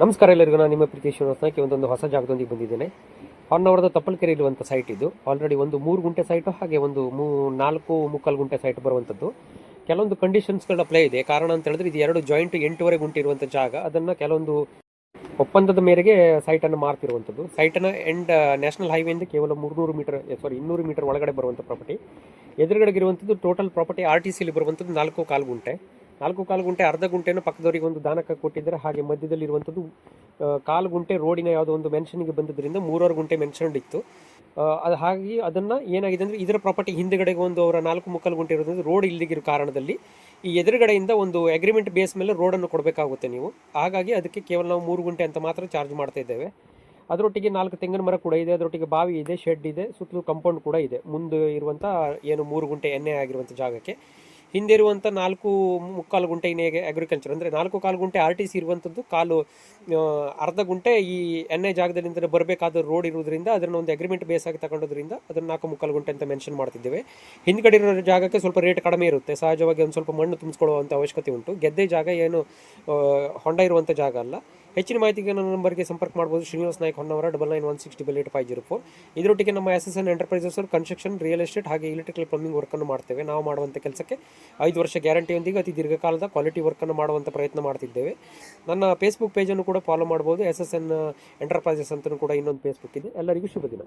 ನಮಸ್ಕಾರ ಎಲ್ಲರಿಗೂ, ನಾನು ನಿಮ್ಮ ಪ್ರೀತಿ ಶ್ರೀನಿವಾಸಕ್ಕೆ ಒಂದೊಂದು ಹೊಸ ಜಾಗದೊಂದಿಗೆ ಬಂದಿದ್ದೇನೆ. ಹೊನ್ನವರದ ತಪ್ಪಲ್ಕೆರೆ ಇರುವಂಥ ಸೈಟ್ ಇದು ಆಲ್ರೆಡಿ ಒಂದು ಮೂರು ಗುಂಟೆ ಸೈಟು ಹಾಗೆ ಒಂದು ಮೂ, ನಾಲ್ಕು ಮುಕ್ಕಾಲು ಗುಂಟೆ ಸೈಟ್ ಬರುವಂಥದ್ದು ಕೆಲವೊಂದು ಕಂಡೀಷನ್ಸ್ಗಳ ಪ್ಲೇ ಇದೆ. ಕಾರಣ ಅಂತ ಹೇಳಿದ್ರೆ, ಇದು ಎರಡು ಜಾಯಿಂಟ್ ಎಂಟೂವರೆ ಗುಂಟೆ ಇರುವಂಥ ಜಾಗ. ಅದನ್ನು ಕೆಲವೊಂದು ಒಪ್ಪಂದದ ಮೇರೆಗೆ ಸೈಟನ್ನು ಮಾರ್ತಿರುವಂಥದ್ದು ಸೈಟನ್ನು ಎಂಡ್ ನ್ಯಾಷನಲ್ ಹೈವೇಯಿಂದ ಕೇವಲ ಮೂರುನೂರು ಮೀಟರ್ ಸಾರಿ ಇನ್ನೂರು ಮೀಟರ್ ಒಳಗಡೆ ಬರುವಂಥ ಪ್ರಾಪರ್ಟಿ ಎದುರುಗಡೆಗಿರುವಂಥದ್ದು ಟೋಟಲ್ ಪ್ರಾಪರ್ಟಿ ಆರ್ ಟಿ ಸಿಲಿ ಬರುವಂಥದ್ದು ನಾಲ್ಕು ಕಾಲು ಗುಂಟೆ. ನಾಲ್ಕು ಕಾಲು ಗುಂಟೆ ಅರ್ಧ ಗುಂಟೆಯನ್ನು ಪಕ್ಕದವರಿಗೆ ಒಂದು ದಾನಕ್ಕೆ ಕೊಟ್ಟಿದ್ದಾರೆ. ಹಾಗೆ ಮಧ್ಯದಲ್ಲಿ ಇರುವಂಥದ್ದು ಆ, ಕಾಲು ಗುಂಟೆ ರೋಡಿನ ಯಾವುದೋ ಒಂದು ಮೆನ್ಷನ್ಗೆ ಬಂದಿದ್ದರಿಂದ ಮೂರುವರೆ ಗುಂಟೆ ಮೆನ್ಷನ್ ಇತ್ತು. ಅದು ಹಾಗಾಗಿ ಅದನ್ನು ಏನಾಗಿದೆ ಅಂದರೆ ಇದರ ಪ್ರಾಪರ್ಟಿ ಹಿಂದುಗಡೆಗೆ ಒಂದು ಅವರ ನಾಲ್ಕು ಮುಕ್ಕಾಲು ಗುಂಟೆ ಇರೋದ್ರಿಂದ ರೋಡ್ ಇಲ್ಲಿಗಿರೋ ಕಾರಣದಲ್ಲಿ ಈ ಎದುರುಗಡೆಯಿಂದ ಒಂದು ಅಗ್ರಿಮೆಂಟ್ ಬೇಸ್ ಮೇಲೆ ರೋಡನ್ನು ಕೊಡಬೇಕಾಗುತ್ತೆ ನೀವು. ಹಾಗಾಗಿ ಅದಕ್ಕೆ ಕೇವಲ ನಾವು ಮೂರು ಗುಂಟೆ ಅಂತ ಮಾತ್ರ ಚಾರ್ಜ್ ಮಾಡ್ತಾ ಇದ್ದೇವೆ. ಅದರೊಟ್ಟಿಗೆ ನಾಲ್ಕು ತೆಂಗಿನ ಮರ ಕೂಡ ಇದೆ ಅದರೊಟ್ಟಿಗೆ ಬಾವಿ ಇದೆ ಶೆಡ್ ಇದೆ ಸುತ್ತಲೂ ಕಂಪೌಂಡ್ ಕೂಡ ಇದೆ. ಮುಂದೆ ಇರುವಂಥ ಏನು ಮೂರು ಗುಂಟೆ ಎಣ್ಣೆ ಆಗಿರುವಂಥ ಜಾಗಕ್ಕೆ. ಹಿಂದೆ ಇರುವಂಥ ನಾಲ್ಕು ಮುಕ್ಕಾಲು ಗುಂಟೆ ಇನ್ನೇಗೆ ಅಗ್ರಿಕಲ್ಚರ್ ಅಂದರೆ ನಾಲ್ಕು ಕಾಲು ಗುಂಟೆ ಆರ್ ಟಿ ಸಿ ಇರುವಂಥದ್ದು ಕಾಲು ಅರ್ಧ ಗುಂಟೆ ಈ ಎಣ್ಣೆ ಜಾಗದಲ್ಲಿಂದ ಬರಬೇಕಾದ ರೋಡ್ ಇರುವುದರಿಂದ ಅದನ್ನು ಒಂದು ಅಗ್ರಿಮೆಂಟ್ ಬೇಸ್ ಆಗಿ ತಗೊಂಡೋದ್ರಿಂದ ಅದನ್ನು ನಾಲ್ಕು ಮುಕ್ಕಾಲು ಗುಂಟೆ ಅಂತ ಮೆನ್ಷನ್ ಮಾಡ್ತಿದ್ದೇವೆ. ಹಿಂದ್ಗಡೆ ಇರೋ ಜಾಗಕ್ಕೆ ಸ್ವಲ್ಪ ರೇಟ್ ಕಡಿಮೆ ಇರುತ್ತೆ. ಸಹಜವಾಗಿ ಒಂದು ಸ್ವಲ್ಪ ಮಣ್ಣು ತುಂಬಿಸ್ಕೊಳ್ಳುವಂಥ ಅವಶ್ಯಕತೆ ಉಂಟು. ಗೆದ್ದೆ ಜಾಗ ಏನು ಹೊಂಡ ಇರುವಂಥ ಜಾಗ ಅಲ್ಲ. ಹೆಚ್ಚಿನ ಮಾಹಿತಿಗೆ ನನ್ನ ನಂಬರ್ಗೆ ಸಂಪರ್ಕ ಮಾಡ್ಬೋದು. Srinivas Naik Honnavar double nine one six double eight five zero four ಇದರೊಟ್ಟಿಗೆ ನಮ್ಮ S S N enterprises construction real estate ಹಾಗೆ ಇಲೆಕ್ಟ್ರಿಕಲ್ ಪ್ಲಂಬಿಂಗ್ ವರ್ಕನ್ನು ಮಾಡ್ತೇವೆ. ನಾವು ಮಾಡುವಂಥ ಕೆಲಸಕ್ಕೆ ಐದು ವರ್ಷ ಗ್ಯಾರಂಟಿಯೊಂದಿಗೆ ಅತಿ ದೀರ್ಘಕಾಲದ ಕ್ವಾಲಿಟಿ ವರ್ಕನ್ನು ಮಾಡುವಂಥ ಪ್ರಯತ್ನ ಮಾಡ್ತಿದ್ದೇವೆ. ನನ್ನ ಫೇಸ್ಬುಕ್ ಪೇಜನ್ನು ಕೂಡ ಫಾಲೋ ಮಾಡ್ಬೋದು. ಎಸ್ ಎಸ್ ಎನ್ ಎಂಟರ್ಪ್ರೈಸಸ್ ಅಂತಲೂ ಕೂಡ ಇನ್ನೊಂದು ಫೇಸ್ಬುಕ್ ಇದೆ. ಎಲ್ಲರಿಗೂ ಶುಭ ದಿನ.